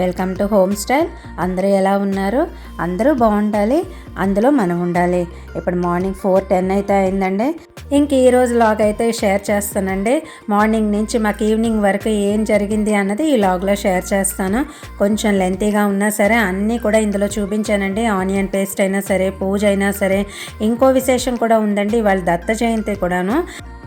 Welcome to home style. అందరూ ఎలా ఉన్నారు? అందరూ బాగుండాలి. అందులో మనం ఉండాలి. ఇప్పుడు మార్నింగ్ ఫోర్ టెన్ అయితే అయిందండి. ఇంక ఈరోజు లాగ్ అయితే షేర్ చేస్తానండి. మార్నింగ్ నుంచి మాకు ఈవినింగ్ వరకు ఏం జరిగింది అన్నది ఈ లాగ్లో షేర్ చేస్తాను. కొంచెం లెంతీగా ఉన్నా సరే అన్నీ కూడా ఇందులో చూపించానండి. ఆనియన్ పేస్ట్ అయినా సరే పూజ అయినా సరే ఇంకో విశేషం కూడా ఉందండి. వాళ్ళ దత్త జయంతి కూడాను.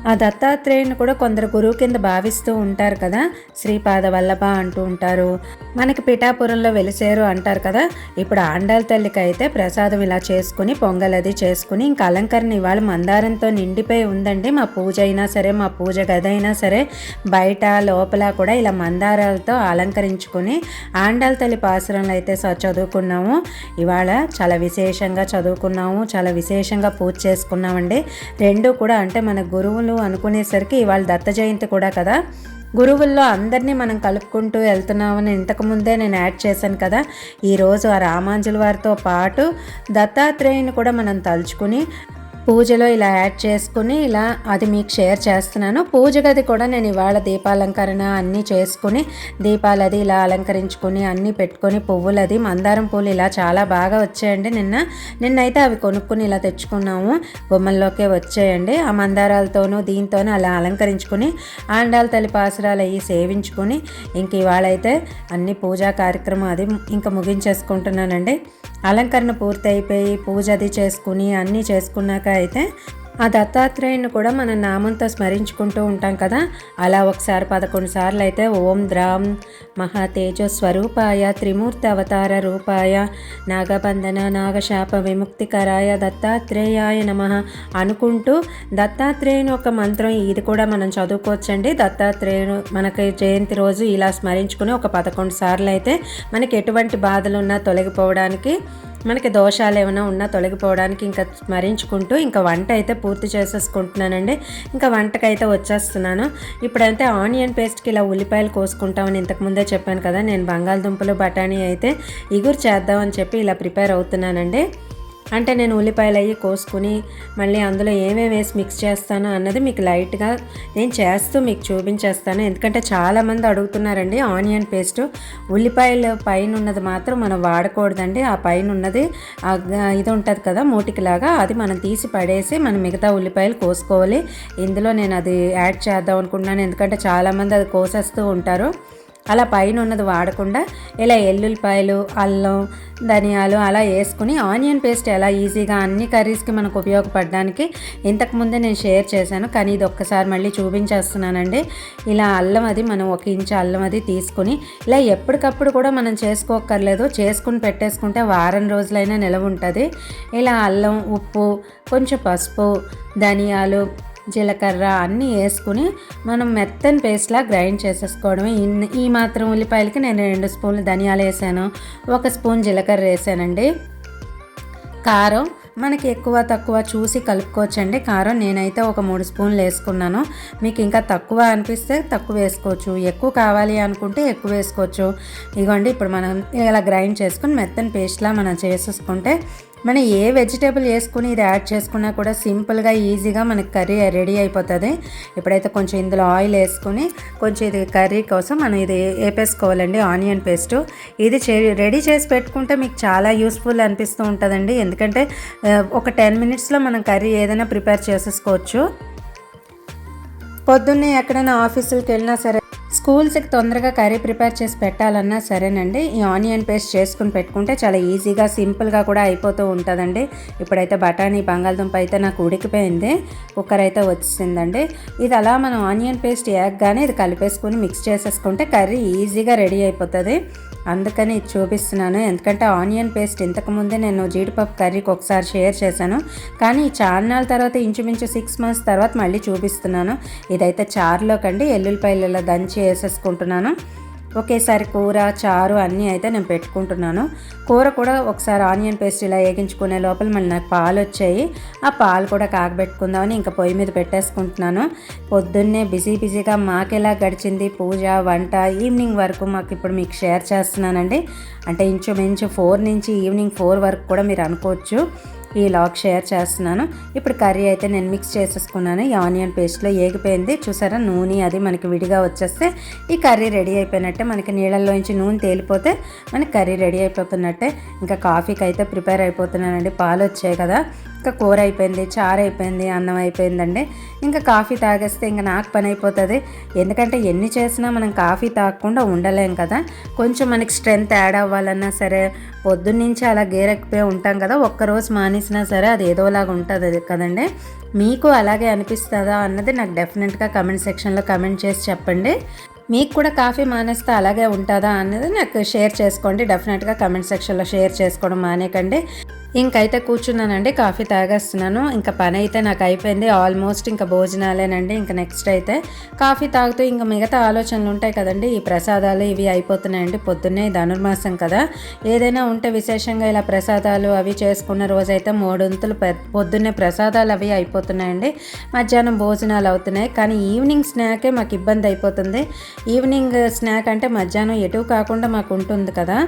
ఆ దత్తాత్రేయుని కూడా కొందరు గురువు కింద భావిస్తూ ఉంటారు కదా శ్రీపాద వల్లభ అంటూ ఉంటారు. మనకి పిఠాపురంలో వెలిసేరు అంటారు కదా ఇప్పుడు ఆండాల తల్లికి అయితే ప్రసాదం ఇలా చేసుకుని పొంగల్ అది చేసుకుని ఇంకా అలంకరణ ఇవాళ మందారంతో నిండిపోయి ఉందండి. మా పూజ అయినా సరే మా పూజ గది అయినా సరే బయట లోపల కూడా ఇలా మందారాలతో అలంకరించుకుని ఆండాల తల్లి పాసురంలో అయితే స- చదువుకున్నాము. ఇవాళ చాలా విశేషంగా చదువుకున్నాము చాలా విశేషంగా పూజ చేసుకున్నామండి. రెండు కూడా అంటే మన గురువులు అనుకునేసరికి ఇవాళ దత్త జయంతి కూడా కదా. గురువుల్లో అందరినీ మనం కలుపుకుంటూ వెళ్తున్నామని ఇంతకుముందే నేను యాడ్ చేశాను కదా. ఈరోజు ఆ రామాంజుల వారితో పాటు దత్తాత్రేయుని కూడా మనం తలుచుకుని పూజలో ఇలా యాడ్ చేసుకుని ఇలా అది మీకు షేర్ చేస్తున్నాను. పూజ గది కూడా నేను ఇవాళ దీపాలంకరణ అన్నీ చేసుకుని దీపాలు అది ఇలా అలంకరించుకుని అన్నీ పెట్టుకొని పువ్వులు అది మందారం పూలు ఇలా చాలా బాగా వచ్చాయండి నిన్న. నిన్నైతే అవి కొనుక్కుని ఇలా తెచ్చుకున్నాము. బొమ్మల్లోకే వచ్చాయండి. ఆ మందారాలతోనూ దీంతోనూ అలా అలంకరించుకుని ఆండాల తలిపాసురాలు అవి సేవించుకుని ఇంక ఇవాళ అయితే అన్ని పూజా కార్యక్రమం అది ఇంకా ముగించేసుకుంటున్నానండి. అలంకరణ పూర్తయిపోయి పూజ అది చేసుకుని అన్నీ చేసుకున్నాక అయితే ఆ దత్తాత్రేయుని కూడా మన నామంతో స్మరించుకుంటూ ఉంటాం కదా. అలా ఒకసారి పదకొండు సార్లు అయితే ఓం ద్రాం మహాతేజో స్వరూపాయ త్రిమూర్తి అవతార రూపాయ నాగబంధన నాగశాప విముక్తికరాయ దత్తాత్రేయాయ నమ అనుకుంటూ దత్తాత్రేయుని ఒక మంత్రం ఇది కూడా మనం చదువుకోవచ్చండి. దత్తాత్రేయుడు మనకి జయంతి రోజు ఇలా స్మరించుకుని ఒక పదకొండు సార్లు అయితే మనకి ఎటువంటి బాధలు ఉన్నా తొలగిపోవడానికి మనకి దోషాలు ఏమైనా ఉన్నా తొలగిపోవడానికి ఇంకా స్మరించుకుంటూ ఇంకా వంట అయితే పూర్తి చేసేసుకుంటున్నానండి. ఇంకా వంటకైతే వచ్చేస్తున్నాను. ఇప్పుడైతే ఆనియన్ పేస్ట్కి ఇలా ఉల్లిపాయలు కోసుకుంటామని ఇంతకుముందే చెప్పాను కదా నేను బంగాళదుంపలు బఠానీ అయితే ఇగురు చేద్దామని చెప్పి ఇలా ప్రిపేర్ అవుతున్నానండి. అంటే నేను ఉల్లిపాయలు అవి కోసుకుని మళ్ళీ అందులో ఏమేమి వేసి మిక్స్ చేస్తాను అన్నది మీకు లైట్గా నేను చేస్తూ మీకు చూపించేస్తాను. ఎందుకంటే చాలామంది అడుగుతున్నారండి ఆనియన్ పేస్ట్ ఉల్లిపాయల పైన ఉన్నది మాత్రం మనం వాడకూడదండి. ఆ పైన ఉన్నది ఇది ఉంటుంది కదా మూటికిలాగా అది మనం తీసి పడేసి మనం మిగతా ఉల్లిపాయలు కోసుకోవాలి. ఇందులో నేను అది యాడ్ చేద్దాం అనుకుంటున్నాను. ఎందుకంటే చాలామంది అది కోసేస్తూ ఉంటారు. అలా పైన ఉన్నది వాడకుండా ఇలా ఎల్లుల్లిపాయలు అల్లం ధనియాలు అలా వేసుకుని ఆనియన్ పేస్ట్ ఎలా ఈజీగా అన్ని కర్రీస్కి మనకు ఉపయోగపడడానికి ఇంతకుముందే నేను షేర్ చేశాను. కానీ ఇది ఒక్కసారి మళ్ళీ చూపించేస్తున్నానండి. ఇలా అల్లం అది మనం ఒక ఇంచు అల్లం అది తీసుకుని ఇలా ఎప్పటికప్పుడు కూడా మనం చేసుకోక్కర్లేదు. చేసుకుని పెట్టేసుకుంటే వారం రోజులైనా నిలవ ఉంటుంది ఇలా అల్లం ఉప్పు కొంచెం పసుపు ధనియాలు జీలకర్ర అన్నీ వేసుకుని మనం మెత్తని పేస్ట్లా గ్రైండ్ చేసేసుకోవడమే. ఈ మాత్రం ఉల్లిపాయలకి నేను రెండు స్పూన్లు ధనియాలు వేసాను. ఒక స్పూన్ జీలకర్ర వేసానండి. కారం మనకి ఎక్కువ తక్కువ చూసి కలుపుకోవచ్చండి. కారం నేనైతే ఒక మూడు స్పూన్లు వేసుకున్నాను. మీకు ఇంకా తక్కువ అనిపిస్తే తక్కువ వేసుకోవచ్చు. ఎక్కువ కావాలి అనుకుంటే ఎక్కువ వేసుకోవచ్చు. ఇదిగోండి ఇప్పుడు మనం ఇలా గ్రైండ్ చేసుకుని మెత్తని పేస్ట్లా మనం చేసేసుకుంటే మనం ఏ వెజిటేబుల్ వేసుకుని ఇది యాడ్ చేసుకున్నా కూడా సింపుల్గా ఈజీగా మనకి కర్రీ రెడీ అయిపోతుంది. ఇప్పుడైతే కొంచెం ఇందులో ఆయిల్ వేసుకుని కొంచెం ఇది కర్రీ కోసం మనం ఇది వేపేసుకోవాలండి ఆనియన్ పేస్ట్ ఇది చే రెడీ చేసి పెట్టుకుంటే మీకు చాలా యూస్ఫుల్ అనిపిస్తూ ఉంటుందండి. ఎందుకంటే ఒక టెన్ మినిట్స్లో మనం కర్రీ ఏదైనా ప్రిపేర్ చేసేసుకోవచ్చు. పొద్దున్నే ఎక్కడైనా ఆఫీసులకు వెళ్ళినా సరే స్కూల్స్కి తొందరగా కర్రీ ప్రిపేర్ చేసి పెట్టాలన్నా సరేనండి. ఈ ఆనియన్ పేస్ట్ చేసుకుని పెట్టుకుంటే చాలా ఈజీగా సింపుల్గా కూడా అయిపోతూ ఉంటుందండి. ఇప్పుడైతే బఠానీ బంగాళదుంప అయితే నాకు ఉడికిపోయింది. కుక్కర్ అయితే వచ్చిందండి. ఇది అలా మనం ఆనియన్ పేస్ట్ వేయగానే ఇది కలిపేసుకుని మిక్స్ చేసేసుకుంటే కర్రీ ఈజీగా రెడీ అయిపోతుంది. అందుకని ఇది చూపిస్తున్నాను. ఎందుకంటే ఆనియన్ పేస్ట్ ఇంతకుముందే నేను జీడిపప్పు కర్రీకి ఒకసారి షేర్ చేశాను. కానీ ఈ చార్నాల తర్వాత ఇంచుమించు సిక్స్ మంత్స్ తర్వాత మళ్ళీ చూపిస్తున్నాను. ఇదైతే చారులోకండి ఎల్లుల్లిపాయలు ఇలా దంచి వేసేసుకుంటున్నాను ఒకేసారి కూర చారు అన్నీ అయితే నేను పెట్టుకుంటున్నాను. కూర కూడా ఒకసారి ఆనియన్ పేస్ట్ ఇలా వేగించుకునే లోపల మళ్ళీ నాకు పాలు వచ్చాయి. ఆ పాలు కూడా కాగబెట్టుకుందామని ఇంకా పొయ్యి మీద పెట్టేసుకుంటున్నాను. పొద్దున్నే బిజీ బిజీగా మాకెలా గడిచింది? పూజ వంట ఈవినింగ్ వరకు మాకు ఇప్పుడు మీకు షేర్ చేస్తున్నానండి. అంటే ఇంచుమించు ఫోర్ నుంచి ఈవినింగ్ ఫోర్ వరకు కూడా మీరు అనుకోవచ్చు. ఈ లాగ్ షేర్ చేస్తున్నాను. ఇప్పుడు కర్రీ అయితే నేను మిక్స్ చేసేసుకున్నాను. ఈ ఆనియన్ పేస్ట్లో ఏగిపోయింది. చూసారా? నూనె అది మనకి విడిగా వచ్చేస్తే ఈ కర్రీ రెడీ అయిపోయినట్టే మనకి నీళ్ళల్లోంచి నూనె తేలిపోతే మనకి కర్రీ రెడీ అయిపోతున్నట్టే. ఇంకా కాఫీకి అయితే ప్రిపేర్ అయిపోతున్నానండి. పాలు వచ్చాయి కదా. ఇంకా కూర అయిపోయింది చారు అయిపోయింది అన్నం అయిపోయిందండి. ఇంకా కాఫీ తాగేస్తే ఇంకా నాకు పని అయిపోతుంది. ఎందుకంటే ఎన్ని చేసినా మనం కాఫీ తాగకుండా ఉండలేం కదా. కొంచెం మనకి స్ట్రెంగ్త్ యాడ్ అవ్వాలన్నా సరే పొద్దున్నుంచి అలా గేరెక్కిపోయి ఉంటాం కదా. ఒక్కరోజు మానేసినా సరే అది ఏదోలాగా ఉంటుంది కదండి. మీకు అలాగే అనిపిస్తుందా అన్నది నాకు డెఫినెట్గా కమెంట్ సెక్షన్లో కమెంట్ చేసి చెప్పండి. మీకు కూడా కాఫీ మానేస్తే అలాగే ఉంటుందా అన్నది నాకు షేర్ చేసుకోండి. డెఫినెట్గా కమెంట్ సెక్షన్లో షేర్ చేసుకోవడం మానేకండి. ఇంకైతే కూర్చున్నానండి కాఫీ తాగేస్తున్నాను. ఇంకా పని అయితే నాకు అయిపోయింది ఆల్మోస్ట్ ఇంకా భోజనాలేనండి. ఇంకా నెక్స్ట్ అయితే కాఫీ తాగుతూ ఇంకా మిగతా ఆలోచనలు ఉంటాయి కదండి. ఈ ప్రసాదాలు ఇవి అయిపోతున్నాయండి పొద్దున్నే ధనుర్మాసం కదా. ఏదైనా ఉంటే విశేషంగా ఇలా ప్రసాదాలు అవి చేసుకున్న రోజైతే మూడొంతులు పొద్దున్నే ప్రసాదాలు అవి అయిపోతున్నాయండి. మధ్యాహ్నం భోజనాలు అవుతున్నాయి. కానీ ఈవినింగ్ స్నాకే మాకు ఇబ్బంది అయిపోతుంది. ఈవినింగ్ స్నాక్ అంటే మధ్యాహ్నం ఎటు కాకుండా మాకు ఉంటుంది కదా.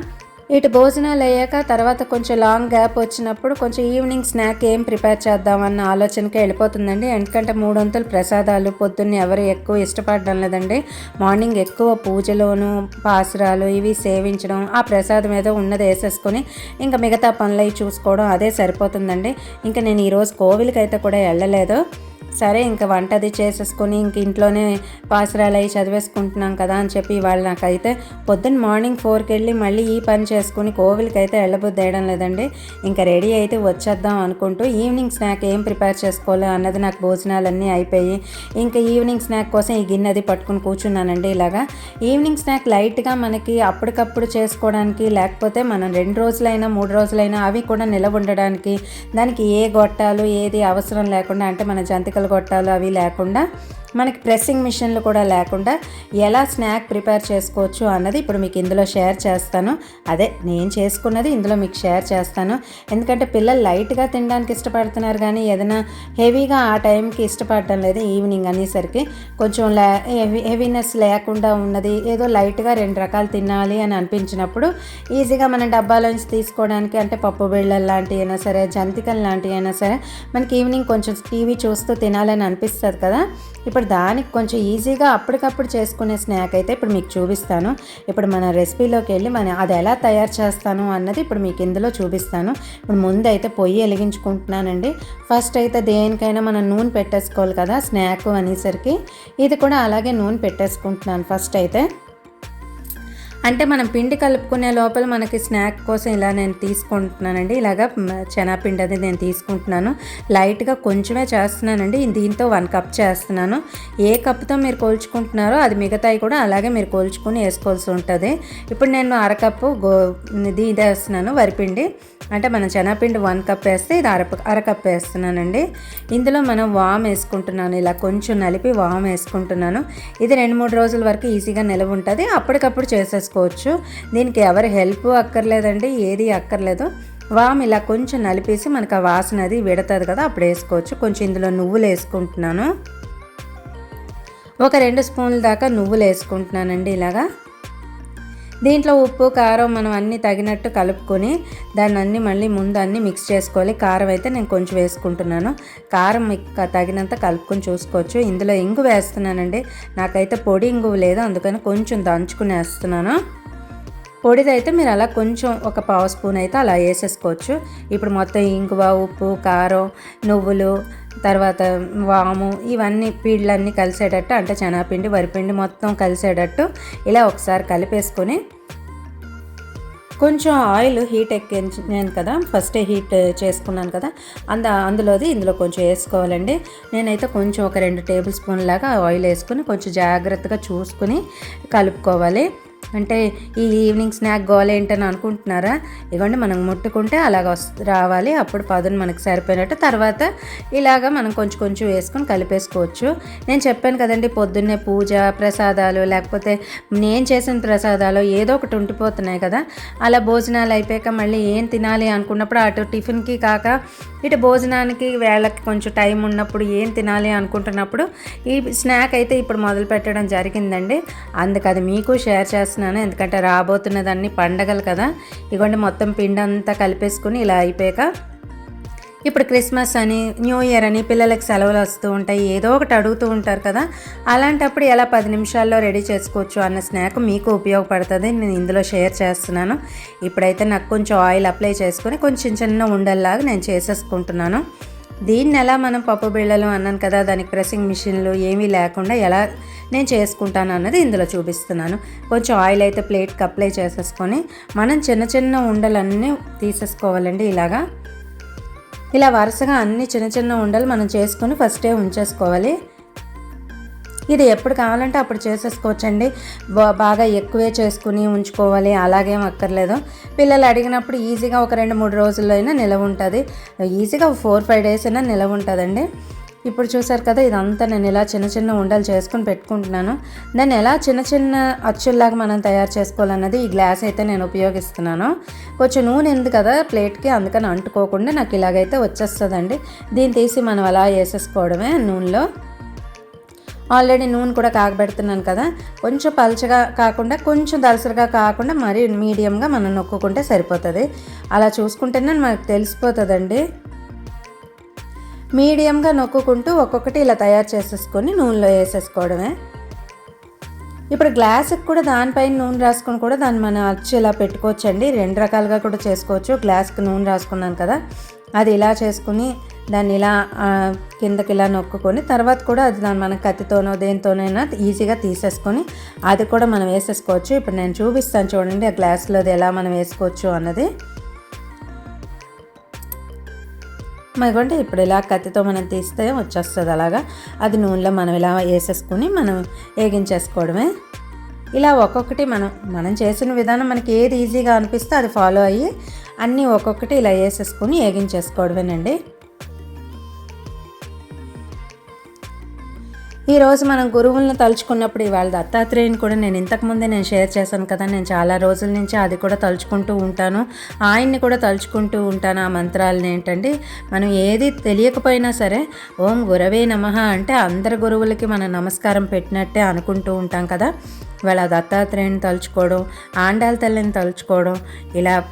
ఇటు భోజనాలు అయ్యాక తర్వాత కొంచెం లాంగ్ గ్యాప్ వచ్చినప్పుడు కొంచెం ఈవినింగ్ స్నాక్ ఏం ప్రిపేర్ చేద్దామన్న ఆలోచనకే వెళ్ళిపోతుందండి. ఎందుకంటే మూడొంతులు ప్రసాదాలు పొద్దున్నే ఎవరు ఎక్కువ ఇష్టపడడం లేదండి. మార్నింగ్ ఎక్కువ పూజలోను పాసురాలు ఇవి సేవించడం ఆ ప్రసాదం ఏదో ఉన్నది వేసేసుకొని ఇంకా మిగతా పనులు అవి చూసుకోవడం అదే సరిపోతుందండి. ఇంకా నేను ఈరోజు కోవిలకి అయితే కూడా వెళ్ళలేదు. సరే ఇంకా వంట అది చేసేసుకొని ఇంక ఇంట్లోనే పాసరాలు అవి చదివేసుకుంటున్నాం కదా అని చెప్పి ఇవాళ నాకైతే పొద్దున్న మార్నింగ్ ఫోర్కి వెళ్ళి మళ్ళీ ఈ పని చేసుకుని కోవిల్కి అయితే వెళ్ళబుద్ధి వేయడం లేదండి. ఇంకా రెడీ అయితే వచ్చేద్దాం అనుకుంటూ ఈవినింగ్ స్నాక్ ఏం ప్రిపేర్ చేసుకోవాలి అన్నది నాకు భోజనాలన్నీ అయిపోయి ఇంకా ఈవినింగ్ స్నాక్ కోసం ఈ గిన్నె అది పట్టుకుని కూర్చున్నానండి ఇలాగా. ఈవినింగ్ స్నాక్ లైట్గా మనకి అప్పటికప్పుడు చేసుకోవడానికి లేకపోతే మనం రెండు రోజులైనా మూడు రోజులైనా అవి కూడా నిలవ ఉండడానికి దానికి ఏ గొట్టాలు ఏది అవసరం లేకుండా అంటే మన జంతికలు గొట్టాలు అవి లేకుండా మనకి ప్రెస్సింగ్ మిషన్లు కూడా లేకుండా ఎలా స్నాక్ ప్రిపేర్ చేసుకోవచ్చు అన్నది ఇప్పుడు మీకు ఇందులో షేర్ చేస్తాను. అదే నేను చేసుకున్నది ఇందులో మీకు షేర్ చేస్తాను. ఎందుకంటే పిల్లలు లైట్గా తినడానికి ఇష్టపడుతున్నారు కానీ ఏదైనా హెవీగా ఆ టైంకి ఇష్టపడటం లేదు. ఈవినింగ్ అనేసరికి కొంచెం లే హెవీ హెవీనెస్ లేకుండా ఉన్నది. ఏదో లైట్గా రెండు రకాలు తినాలి అని అనిపించినప్పుడు ఈజీగా మన డబ్బాలోంచి తీసుకోవడానికి అంటే పప్పు బిళ్ళలు లాంటివి అయినా సరే జంతికలు లాంటివి అయినా సరే మనకి ఈవినింగ్ కొంచెం టీవీ చూస్తూ తినాలని అనిపిస్తుంది కదా. ఇప్పుడు దానికి కొంచెం ఈజీగా అప్పటికప్పుడు చేసుకునే స్నాక్ అయితే ఇప్పుడు మీకు చూపిస్తాను. ఇప్పుడు మన రెసిపీలోకి వెళ్ళి మన అది ఎలా తయారు చేస్తాను అన్నది ఇప్పుడు మీకు ఇందులో చూపిస్తాను. ఇప్పుడు ముందు అయితే పొయ్యి వెలిగించుకుంటున్నానండి. ఫస్ట్ అయితే దేనికైనా మనం నూనె పెట్టేసుకోవాలి కదా స్నాక్ అనేసరికి. ఇది కూడా అలాగే నూనె పెట్టేసుకుంటున్నాను ఫస్ట్ అయితే. అంటే మనం పిండి కలుపుకునే లోపల మనకి స్నాక్ కోసం ఇలా నేను తీసుకుంటున్నానండి. ఇలాగా శనగపిండి అది నేను తీసుకుంటున్నాను. లైట్గా కొంచెమే చేస్తున్నానండి. దీంతో వన్ కప్ చేస్తున్నాను. ఏ కప్తో మీరు కోల్చుకుంటున్నారో అది మిగతాయి కూడా అలాగే మీరు కోల్చుకుని వేసుకోవాల్సి ఉంటుంది. ఇప్పుడు నేను అరకప్పు గో ఇది వేస్తున్నాను వరిపిండి. అంటే మనం శనగపిండి వన్ కప్ వేస్తే ఇది అర అరకప్ వేస్తున్నానండి. ఇందులో మనం వామ్ వేసుకుంటున్నాను. ఇలా కొంచెం నలిపి వామ్ వేసుకుంటున్నాను. ఇది రెండు మూడు రోజుల వరకు ఈజీగా నిలవ ఉంటుంది. అప్పటికప్పుడు చేసుకోవచ్చు. దీనికి ఎవరి హెల్ప్ అక్కర్లేదండి ఏది అక్కర్లేదు. వామ్ ఇలా కొంచెం నలిపేసి మనకు ఆ వాసన అది విడతది కదా అప్పుడు వేసుకోవచ్చు. కొంచెం ఇందులో నువ్వులు వేసుకుంటున్నాను. ఒక రెండు స్పూన్ల దాకా నువ్వులు వేసుకుంటున్నానండి ఇలాగా. దీంట్లో ఉప్పు కారం మనం అన్నీ తగినట్టు కలుపుకొని దాన్ని అన్ని మళ్ళీ ముందు అన్నీ మిక్స్ చేసుకోవాలి. కారం అయితే నేను కొంచెం వేసుకుంటున్నాను. కారం తగినంత కలుపుకొని చూసుకోవచ్చు. ఇందులో ఇంగు వేస్తున్నానండి. నాకైతే పొడి ఇంగు లేదు అందుకని కొంచెం దంచుకుని వేస్తున్నాను. పొడిదైతే మీరు అలా కొంచెం ఒక పావు స్పూన్ అయితే అలా వేసేసుకోవచ్చు. ఇప్పుడు మొత్తం ఇంగువ ఉప్పు కారం నువ్వులు తర్వాత వాము ఇవన్నీ పీళ్ళన్నీ కలిసేటట్టు అంటే శనగపిండి వరిపిండి మొత్తం కలిసేటట్టు ఇలా ఒకసారి కలిపేసుకొని కొంచెం ఆయిల్ హీట్ ఎక్కించాను కదా ఫస్టే హీట్ చేసుకున్నాను కదా అంద అందులోది ఇందులో కొంచెం వేసుకోవాలండి. నేనైతే కొంచెం ఒక రెండు టేబుల్ స్పూన్ లాగా ఆయిల్ వేసుకుని కొంచెం జాగ్రత్తగా చూసుకుని కలుపుకోవాలి. అంటే ఈ ఈవినింగ్ స్నాక్ గోల్ ఏంటని అనుకుంటున్నారా? ఇవ్వండి మనం ముట్టుకుంటే అలాగ రావాలి. అప్పుడు పదును మనకు సరిపోయినట్టు. తర్వాత ఇలాగ మనం కొంచెం కొంచెం వేసుకొని కలిపేసుకోవచ్చు. నేను చెప్పాను కదండి పొద్దున్నే పూజ ప్రసాదాలు లేకపోతే నేను చేసిన ప్రసాదాలు ఏదో ఒకటి ఉండిపోతున్నాయి కదా. అలా భోజనాలు అయిపోయాక మళ్ళీ ఏం తినాలి అనుకున్నప్పుడు అటు టిఫిన్కి కాక ఇటు భోజనానికి వేళకి కొంచెం టైం ఉన్నప్పుడు ఏం తినాలి అనుకుంటున్నప్పుడు ఈ స్నాక్ అయితే ఇప్పుడు మొదలు పెట్టడం జరిగిందండి. అందుకు అది మీకు షేర్ చేస్తున్నాను. చేస్తున్నాను. ఎందుకంటే రాబోతున్నదాన్ని పండగలు కదా. ఇగోండి మొత్తం పిండి అంతా కలిపేసుకుని ఇలా అయిపోయాక ఇప్పుడు క్రిస్మస్ అని న్యూ ఇయర్ అని పిల్లలకి సెలవులు వస్తూ ఉంటాయి. ఏదో ఒకటి అడుగుతూ ఉంటారు కదా. అలాంటప్పుడు ఎలా పది నిమిషాల్లో రెడీ చేసుకోవచ్చు అన్న స్నాక్ మీకు ఉపయోగపడుతుంది. నేను ఇందులో షేర్ చేస్తున్నాను. ఇప్పుడైతే నాకు కొంచెం ఆయిల్ అప్లై చేసుకొని కొంచెం చిన్న ఉండల్లాగా నేను చేసేసుకుంటున్నాను. దీన్ని ఎలా మనం పప్పు బిళ్ళలు అన్నాను కదా దానికి ప్రెస్సింగ్ మిషన్లు ఏమీ లేకుండా ఎలా నేను చేసుకుంటాను అన్నది ఇందులో చూపిస్తున్నాను. కొంచెం ఆయిల్ అయితే ప్లేట్కి అప్లై చేసేసుకొని మనం చిన్న చిన్న ఉండలన్నీ తీసేసుకోవాలండి ఇలాగా. ఇలా వరుసగా అన్ని చిన్న చిన్న ఉండలు మనం చేసుకొని ఫస్టే ఉంచేసుకోవాలి. ఇది ఎప్పుడు కావాలంటే అప్పుడు చేసేసుకోవచ్చండి. బాగా ఎక్కువే చేసుకుని ఉంచుకోవాలి అలాగేం అక్కర్లేదు. పిల్లలు అడిగినప్పుడు ఈజీగా ఒక రెండు మూడు రోజుల్లో అయినా నిలవ ఉంటుంది. ఈజీగా ఫోర్ ఫైవ్ డేస్ అయినా నిలవ ఉంటుందండి. ఇప్పుడు చూసారు కదా ఇదంతా నేను ఇలా చిన్న చిన్న ఉండలు చేసుకుని పెట్టుకుంటున్నాను. దాన్ని ఎలా చిన్న చిన్న అచ్చుల్లాగా మనం తయారు చేసుకోవాలన్నది ఈ గ్లాస్ అయితే నేను ఉపయోగిస్తున్నాను. కొంచెం నూనె ఉంది కదా ప్లేట్కి అందుకని అంటుకోకుండా నాకు ఇలాగైతే వచ్చేస్తుందండి. దీన్ని తీసి మనం అలా వేసేసుకోవడమే నూనెలో. ఆల్రెడీ నూనె కూడా కాగబెడుతున్నాను కదా. కొంచెం పలచగా కాకుండా కొంచెం దలసరిగా కాకుండా మరీ మీడియంగా మనం నొక్కుంటే సరిపోతుంది. అలా చూసుకుంటేనే మనకు తెలిసిపోతుందండి. మీడియంగా నొక్కుంటూ ఒక్కొక్కటి ఇలా తయారు చేసేసుకొని నూనెలో వేసేసుకోవడమే. ఇప్పుడు గ్లాస్కి కూడా దానిపైన నూనె రాసుకొని కూడా దాన్ని మనం అచ్చి ఇలా పెట్టుకోవచ్చండి. రెండు రకాలుగా కూడా చేసుకోవచ్చు. గ్లాస్కి నూనె రాసుకున్నాను కదా. అది ఇలా చేసుకుని దాన్ని ఇలా కిందకి ఇలా నొక్కుకొని తర్వాత కూడా అది దాన్ని మన కత్తితోనో దేనితోనైనా ఈజీగా తీసేసుకొని అది కూడా మనం వేసేసుకోవచ్చు. ఇప్పుడు నేను చూపిస్తాను చూడండి ఆ గ్లాస్లో ఎలా మనం వేసుకోవచ్చు అన్నది. మరికొంటే ఇప్పుడు ఇలా కత్తితో మనం తీస్తే వచ్చేస్తుంది అలాగా. అది నూనెలో మనం ఇలా వేసేసుకుని మనం వేగించేసుకోవడమే. ఇలా ఒక్కొక్కటి మనం మనం చేసిన విధానం మనకి ఏది ఈజీగా అనిపిస్తే అది ఫాలో అయ్యి అన్నీ ఒక్కొక్కటి ఇలా వేసేసుకుని వేగించేసుకోవడమేనండి. ఈరోజు మనం గురువులను తలుచుకున్నప్పుడు ఇవాళ దత్తాత్రేయుని కూడా నేను ఇంతకుముందే నేను షేర్ చేశాను కదా నేను చాలా రోజుల నుంచి అది కూడా తలుచుకుంటూ ఉంటాను. ఆయన్ని కూడా తలుచుకుంటూ ఉంటాను. ఆ మంత్రాలను ఏంటంటే మనం ఏది తెలియకపోయినా సరే ఓం గురవే నమ అంటే అందరి గురువులకి మనం నమస్కారం పెట్టినట్టే అనుకుంటూ ఉంటాం కదా. ఇవాళ దత్తాత్రేయుని తలుచుకోవడం ఆండాల తల్లిని తలుచుకోవడం ఇలా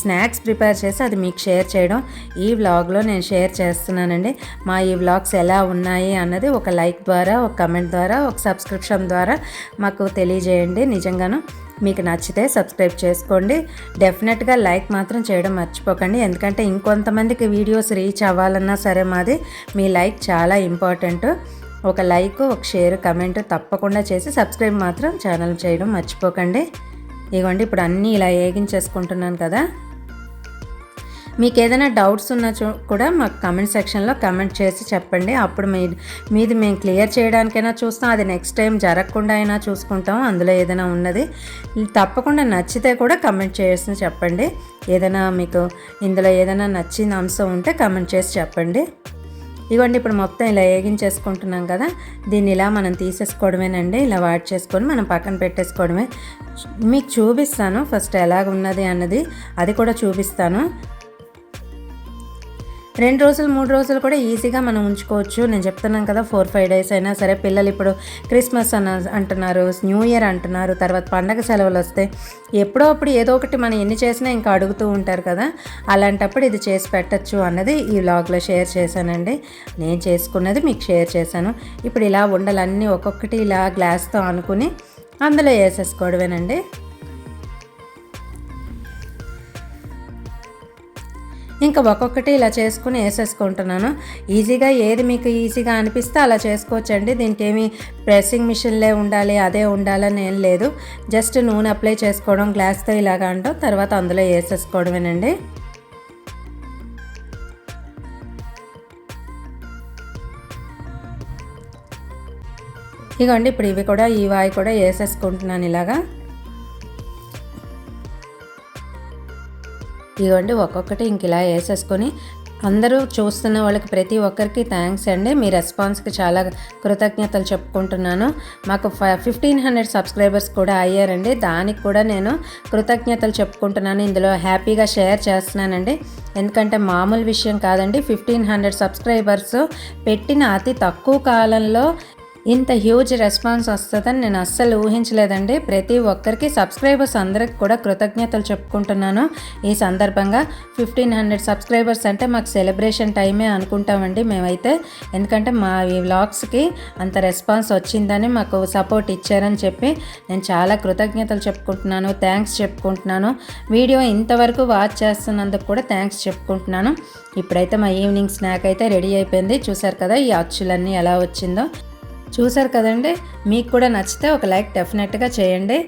స్నాక్స్ ప్రిపేర్ చేసి అది మీకు షేర్ చేయడం. ఈ వ్లాగ్లో నేను షేర్ చేస్తున్నానండి. మా ఈ వ్లాగ్స్ ఎలా ఉన్నాయి అన్నది ఒక లైక్ ద్వారా ఒక కమెంట్ ద్వారా ఒక సబ్స్క్రిప్షన్ ద్వారా మాకు తెలియజేయండి. నిజంగాను మీకు నచ్చితే సబ్స్క్రైబ్ చేసుకోండి. డెఫినెట్గా లైక్ మాత్రం చేయడం మర్చిపోకండి. ఎందుకంటే ఇంకొంతమందికి వీడియోస్ రీచ్ అవ్వాలన్నా సరే మాది మీ లైక్ చాలా ఇంపార్టెంట్. ఒక లైక్ ఒక షేర్ కమెంట్ తప్పకుండా చేసి సబ్స్క్రైబ్ మాత్రం ఛానల్ చేయడం మర్చిపోకండి. ఇదిగోండి ఇప్పుడు అన్నీ ఇలా ఏగించేసుకుంటున్నాను కదా. మీకు ఏదైనా డౌట్స్ ఉన్నా కూడా మాకు కమెంట్ సెక్షన్లో కమెంట్ చేసి చెప్పండి. అప్పుడు మీ మీది మేము క్లియర్ చేయడానికైనా చూస్తాం అది నెక్స్ట్ టైం జరగకుండా అయినా చూసుకుంటాం అందులో ఏదైనా ఉన్నది. తప్పకుండా నచ్చితే కూడా కమెంట్ చేసి చెప్పండి. ఏదైనా మీకు ఇందులో ఏదైనా నచ్చిన అంశం ఉంటే కమెంట్ చేసి చెప్పండి. ఇవ్వండి ఇప్పుడు మొత్తం ఇలా వేగించేసుకుంటున్నాం కదా దీన్ని ఇలా మనం తీసేసుకోవడమేనండి. ఇలా వాట్ చేసుకొని మనం పక్కన పెట్టేసుకోవడమే. మీకు చూపిస్తాను ఫస్ట్ ఎలాగ ఉన్నది అన్నది. అది కూడా చూపిస్తాను. రెండు రోజులు మూడు రోజులు కూడా ఈజీగా మనం ఉంచుకోవచ్చు. నేను చెప్తున్నాను కదా ఫోర్ ఫైవ్ డేస్ అయినా సరే పిల్లలు ఇప్పుడు క్రిస్మస్ అన్న అంటున్నారు న్యూ ఇయర్ అంటున్నారు తర్వాత పండగ సెలవులు వస్తే ఎప్పుడో అప్పుడు ఏదో ఒకటి మనం ఎన్ని చేసినా ఇంకా అడుగుతూ ఉంటారు కదా. అలాంటప్పుడు ఇది చేసి పెట్టచ్చు అన్నది ఈ వ్లాగ్లో షేర్ చేశానండి. నేను చేసుకున్నది మీకు షేర్ చేశాను. ఇప్పుడు ఇలా ఉండలన్నీ ఒక్కొక్కటి ఇలా గ్లాస్తో అనుకుని అందులో వేసేసుకోవడమేనండి. ఇంకా ఒక్కొక్కటి ఇలా చేసుకుని వేసేసుకుంటున్నాను. ఈజీగా ఏది మీకు ఈజీగా అనిపిస్తే అలా చేసుకోవచ్చండి. దీనికి ఏమి ప్రెస్సింగ్ మిషన్లే ఉండాలి అదే ఉండాలని ఏం లేదు. జస్ట్ నూనె అప్లై చేసుకోవడం గ్లాస్తో ఇలాగ అంటాం తర్వాత అందులో వేసేసుకోవడమేనండి. ఇగోండి ఇప్పుడు ఇవి కూడా ఈ వాయి కూడా వేసేసుకుంటున్నాను ఇలాగా. ఇదిగోండి ఒక్కొక్కటి ఇంక ఇలా వేసేసుకొని అందరూ చూస్తున్న వాళ్ళకి ప్రతి ఒక్కరికి థ్యాంక్స్ అండి. మీ రెస్పాన్స్కి చాలా కృతజ్ఞతలు చెప్పుకుంటున్నాను. మాకు ఫిఫ్టీన్ హండ్రెడ్ సబ్స్క్రైబర్స్ కూడా అయ్యారండి. దానికి కూడా నేను కృతజ్ఞతలు చెప్పుకుంటున్నాను. ఇందులో హ్యాపీగా షేర్ చేస్తున్నానండి. ఎందుకంటే మామూలు విషయం కాదండి. ఫిఫ్టీన్ హండ్రెడ్ సబ్స్క్రైబర్స్ పెట్టిన అతి తక్కువ కాలంలో ఇంత హ్యూజ్ రెస్పాన్స్ వస్తుందని నేను అస్సలు ఊహించలేదండి. ప్రతి ఒక్కరికి సబ్స్క్రైబర్స్ అందరికి కూడా కృతజ్ఞతలు చెప్పుకుంటున్నాను. ఈ సందర్భంగా ఫిఫ్టీన్ హండ్రెడ్ సబ్స్క్రైబర్స్ అంటే మాకు సెలబ్రేషన్ టైమే అనుకుంటామండి మేమైతే. ఎందుకంటే మా ఈ వ్లాగ్స్కి అంత రెస్పాన్స్ వచ్చిందని మాకు సపోర్ట్ ఇచ్చారని చెప్పి నేను చాలా కృతజ్ఞతలు చెప్పుకుంటున్నాను. థ్యాంక్స్ చెప్పుకుంటున్నాను. వీడియో ఇంతవరకు వాచ్ చేస్తున్నందుకు కూడా థ్యాంక్స్ చెప్పుకుంటున్నాను. ఇప్పుడైతే మా ఈవినింగ్ స్నాక్ అయితే రెడీ అయిపోయింది. చూసారు కదా ఈ అచ్చులన్నీ ఎలా వచ్చిందో. చూసారు కదండి? మీకు కూడా నచ్చితే ఒక లైక్ డెఫినెట్గా చేయండి.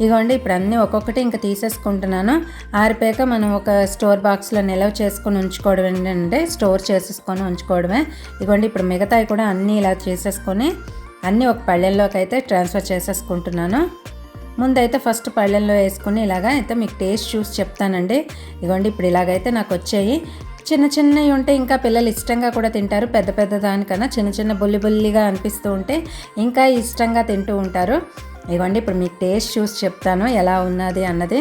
ఇదిగోండి ఇప్పుడు అన్నీ ఒక్కొక్కటి ఇంకా తీసేసుకుంటున్నాను. ఆరిపోయాక మనం ఒక స్టోర్ బాక్స్లో నిల్వ చేసుకొని ఉంచుకోవడం ఏంటంటే స్టోర్ చేసేసుకొని ఉంచుకోవడమే. ఇదిగోండి ఇప్పుడు మిగతాయి కూడా అన్నీ ఇలా చేసేసుకొని అన్నీ ఒక పళ్ళెల్లోకి అయితే ట్రాన్స్ఫర్ చేసేసుకుంటున్నాను. ముందైతే ఫస్ట్ పళ్ళెల్లో వేసుకుని ఇలాగా అయితే మీకు టేస్ట్ చూసి చెప్తానండి. ఇదిగోండి ఇప్పుడు ఇలాగైతే నాకు వచ్చాయి. చిన్న చిన్నవి ఉంటే ఇంకా పిల్లలు ఇష్టంగా కూడా తింటారు. పెద్ద పెద్ద దానికన్నా చిన్న చిన్న బొల్లి బొల్లిగా అనిపిస్తూ ఉంటే ఇంకా ఇష్టంగా తింటూ ఉంటారు. ఇవ్వండి ఇప్పుడు మీకు టేస్ట్ చూసి చెప్తాను ఎలా ఉన్నది అన్నది.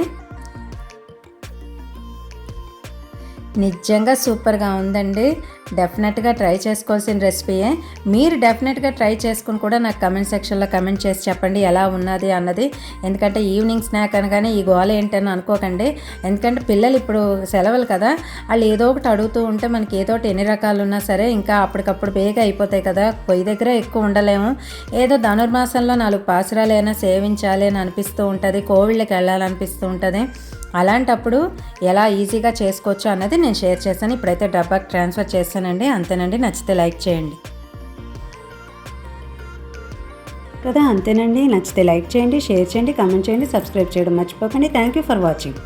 నిజంగా సూపర్గా ఉందండి. డెఫినెట్గా ట్రై చేసుకోవాల్సిన రెసిపీయే. మీరు డెఫినెట్గా ట్రై చేసుకుని కూడా నాకు కమెంట్ సెక్షన్లో కమెంట్ చేసి చెప్పండి ఎలా ఉన్నది అన్నది. ఎందుకంటే ఈవినింగ్ స్నాక్ అనగానే ఈ గోల ఏంటని అనుకోకండి. ఎందుకంటే పిల్లలు ఇప్పుడు సెలవులు కదా వాళ్ళు ఏదో ఒకటి అడుగుతూ ఉంటే మనకి ఏదో ఒకటి ఎన్ని రకాలు ఉన్నా సరే ఇంకా అప్పటికప్పుడు బేగా అయిపోతాయి కదా. పొయ్యి దగ్గర ఎక్కువ ఉండలేము. ఏదో ధనుర్మాసంలో నాలుగు పాసురాలైనా సేవించాలి అని అనిపిస్తూ ఉంటుంది. కోవిళ్ళకి వెళ్ళాలనిపిస్తూ ఉంటుంది. అలాంటప్పుడు ఎలా ఈజీగా చేసుకోవచ్చు అన్నది నేను షేర్ చేశాను. ఇప్పుడైతే డబ్బాకి ట్రాన్స్ఫర్ చేస్తానండి. అంతేనండి. నచ్చితే లైక్ చేయండి. కదా అంతేనండి. నచ్చితే లైక్ చేయండి షేర్ చేయండి కామెంట్ చేయండి సబ్స్క్రైబ్ చేయడం మర్చిపోకండి. Thank you for watching.